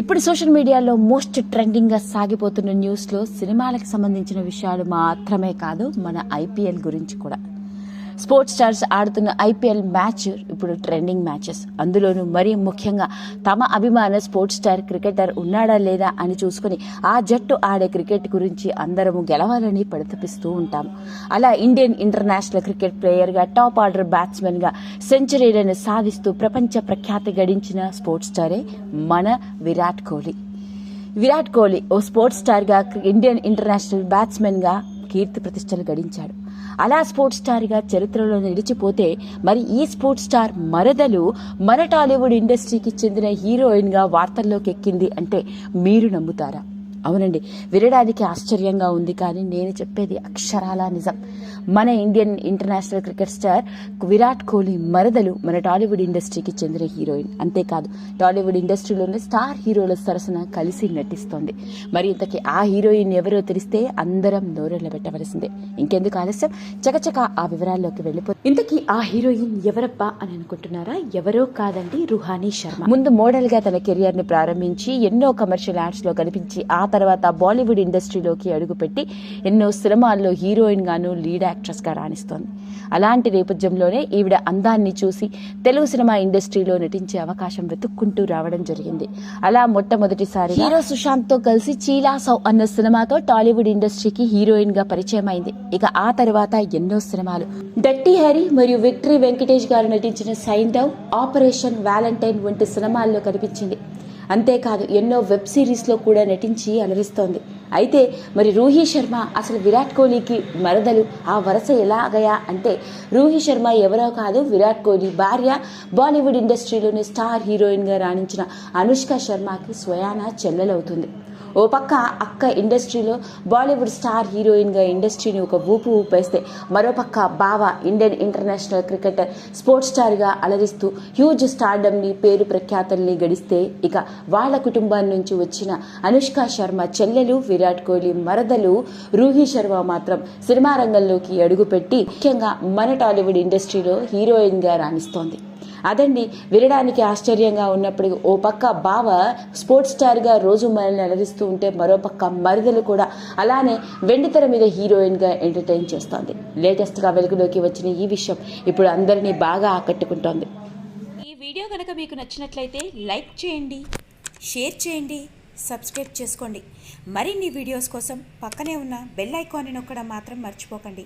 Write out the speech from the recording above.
ఇప్పుడు సోషల్ మీడియాలో మోస్ట్ ట్రెండింగ్గా సాగిపోతున్న న్యూస్లో సినిమాలకు సంబంధించిన విషయాలు మాత్రమే కాదు మన ఐపీఎల్ గురించి కూడా. స్పోర్ట్స్ స్టార్స్ ఆడుతున్న ఐపీఎల్ మ్యాచ్ ఇప్పుడు ట్రెండింగ్ మ్యాచెస్. అందులోనూ మరీ ముఖ్యంగా తమ అభిమాన స్పోర్ట్స్ స్టార్ క్రికెటర్ ఉన్నాడా లేదా అని చూసుకుని ఆ జట్టు ఆడే క్రికెట్ గురించి అందరము గెలవాలని పరితపిస్తూ ఉంటాము అలా ఇండియన్ ఇంటర్నేషనల్ క్రికెట్ ప్లేయర్గా టాప్ ఆర్డర్ బ్యాట్స్మెన్గా సెంచరీలను సాధిస్తూ ప్రపంచ ప్రఖ్యాతి గడించిన స్పోర్ట్స్ స్టారే మన విరాట్ కోహ్లీ. విరాట్ కోహ్లీ ఓ స్పోర్ట్స్ స్టార్గా ఇండియన్ ఇంటర్నేషనల్ బ్యాట్స్మెన్గా కీర్తి ప్రతిష్టలు గడించాడు. అలా స్పోర్ట్స్ స్టార్గా చరిత్రలో నిలిచిపోతే మరి ఈ స్పోర్ట్స్ స్టార్ మరదలు మన టాలీవుడ్ ఇండస్ట్రీకి చెందిన హీరోయిన్గా వార్తల్లోకి ఎక్కింది అంటే మీరు నమ్ముతారా? అవునండి. వినడానికి ఆశ్చర్యంగా ఉంది కానీ నేను చెప్పేది అక్షరాల నిజం. మన Indian international cricket star Virat Kohli మరదలు మన టాలీవుడ్ ఇండస్ట్రీకి చెందిన హీరోయిన్. అంతేకాదు టాలీవుడ్ ఇండస్ట్రీలోని స్టార్ హీరోల సరసన కలిసి నటిస్తోంది. మరి ఇంతకీ ఆ హీరోయిన్ ఎవరో తెలిస్తే అందరం నోరెళ్ళ పెట్టవలసిందే. ఇంకెందుకు ఆలస్యం? చకచక ఆ వివరాల్లోకి వెళ్ళిపో ఇంతకీ ఆ హీరోయిన్ ఎవరబ్బా అని అనుకుంటున్నారా? ఎవరో కాదండి రుహానీ శర్మ. ముందు మోడల్గా తన కెరియర్ని ప్రారంభించి ఎన్నో కమర్షియల్ యాడ్స్లో కనిపించి ఆ తర్వాత బాలీవుడ్ ఇండస్ట్రీలోకి అడుగుపెట్టి ఎన్నో సినిమాల్లో హీరోయిన్ గాను లీడ్ యాక్ట్రెస్గా రాణిస్తోంది. అలాంటి నేపథ్యంలోనే ఈవిడ అందాన్ని చూసి తెలుగు సినిమా ఇండస్ట్రీలో నటించే అవకాశం వెతుక్కుంటూ రావడం జరిగింది. అలా మొట్టమొదటిసారి హీరో సుశాంత్తో కలిసి చీలా సౌ అన్న సినిమాతో టాలీవుడ్ ఇండస్ట్రీకి హీరోయిన్గా పరిచయం అయింది ఇక ఆ తర్వాత ఎన్నో సినిమాలు. డట్టి హరి మరియు విక్టరీ వెంకటేష్ గారు నటించిన సైంధవ్ ఆపరేషన్ వ్యాలంటైన్ వంటి సినిమాల్లో కనిపించింది. అంతేకాదు ఎన్నో వెబ్ సిరీస్లో కూడా నటించి అలరిస్తోంది. అయితే మరి రూహీ శర్మ అసలు విరాట్ కోహ్లీకి మరదలు ఆ వరస ఎలాగయా అంటే రూహీ శర్మ ఎవరో కాదు విరాట్ కోహ్లీ భార్య బాలీవుడ్ ఇండస్ట్రీలోని స్టార్ హీరోయిన్గా రాణించిన అనుష్క శర్మకి స్వయాన చెల్లెలవుతుంది. ఓ పక్క అక్క ఇండస్ట్రీలో బాలీవుడ్ స్టార్ హీరోయిన్గా ఇండస్ట్రీని ఒక ఊపు ఊపేస్తే మరోపక్క బావ ఇండియన్ ఇంటర్నేషనల్ క్రికెటర్ స్పోర్ట్స్ స్టార్గా అలరిస్తూ హ్యూజ్ స్టార్డమ్ని పేరు ప్రఖ్యాతల్ని గడిస్తే ఇక వాళ్ళ కుటుంబం నుంచి వచ్చిన అనుష్క శర్మ చెల్లెలు విరాట్ కోహ్లీ మరదలు రూహి శర్మ మాత్రం సినిమా రంగంలోకి అడుగుపెట్టి ముఖ్యంగా మన టాలీవుడ్ ఇండస్ట్రీలో హీరోయిన్గా రాణిస్తోంది. అదండి వినడానికి ఆశ్చర్యంగా ఉన్నప్పుడు ఓ పక్క బావ స్పోర్ట్స్ స్టార్గా రోజు మనల్ని అలరిస్తూ ఉంటే మరో పక్క మరిదలు కూడా అలానే వెండితెర మీద హీరోయిన్గా ఎంటర్టైన్ చేస్తోంది. లేటెస్ట్గా వెలుగులోకి వచ్చిన ఈ విషయం ఇప్పుడు అందరినీ బాగా ఆకట్టుకుంటోంది. ఈ వీడియో కనుక మీకు నచ్చినట్లయితే లైక్ చేయండి షేర్ చేయండి సబ్స్క్రైబ్ చేసుకోండి. మరిన్ని వీడియోస్ కోసం పక్కనే ఉన్న బెల్ ఐకాన్ని నొక్కడం మాత్రం మర్చిపోకండి.